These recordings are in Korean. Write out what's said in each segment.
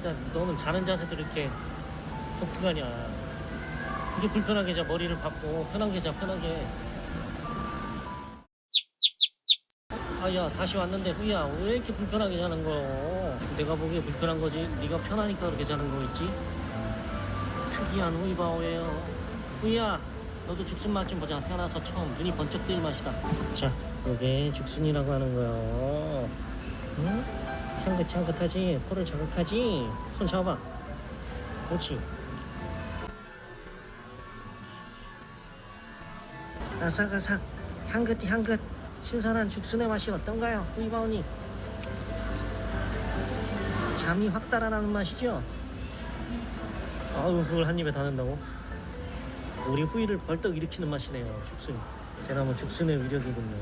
진짜 너는 자는 자세도 이렇게 독특하냐. 이게 불편하게 자 머리를 박고 편하게 자 편하게. 아야 다시 왔는데 후야 왜 이렇게 불편하게 자는 거요? 내가 보기에 불편한 거지. 네가 편하니까 그렇게 자는 거겠지. 특이한 후이바오예요. 후야 너도 죽순 맛 좀 보자. 태어나서 처음 눈이 번쩍 뜨일 맛이다. 자 이게 죽순이라고 하는 거요. 응? 향긋 향긋하지? 코를 자극하지? 손 잡아봐. 그렇지. 아삭아삭 향긋 향긋 신선한 죽순의 맛이 어떤가요? 후이바오니 잠이 확 달아나는 맛이죠? 아유 그걸 한 입에 다 넣는다고? 우리 후이를 벌떡 일으키는 맛이네요 죽순 대나무 죽순의 위력이군요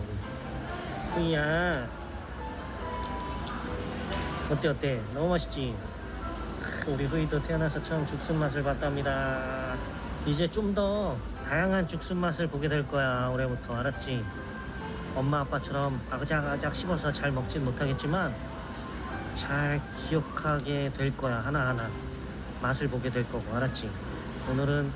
후이야 어때 어때? 너무 맛있지? 크, 우리 후이도 태어나서 처음 죽순 맛을 봤답니다 이제 좀 더 다양한 죽순 맛을 보게 될 거야 올해부터 알았지? 엄마 아빠처럼 아그작아작 씹어서 잘 먹진 못하겠지만 잘 기억하게 될 거야 하나하나 맛을 보게 될 거고 알았지? 오늘은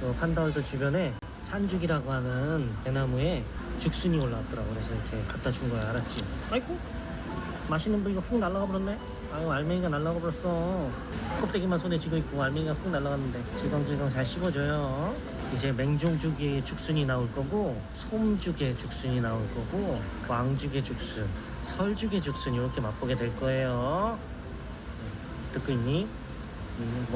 그 판다월드 주변에 산죽이라고 하는 대나무에 죽순이 올라왔더라고 그래서 이렇게 갖다 준 거야 알았지? 아이고 맛있는 부위가 훅 날아가 버렸네. 아유 알맹이가 날아가 버렸어. 껍데기만 손에 쥐고 있고 알맹이가 훅 날아갔는데 질겅질겅 잘 씹어줘요. 이제 맹종죽의 죽순이 나올 거고 솜죽의 죽순이 나올 거고 왕죽의 죽순 설죽의 죽순 이렇게 맛보게 될 거예요. 음, 듣고 있니? 음,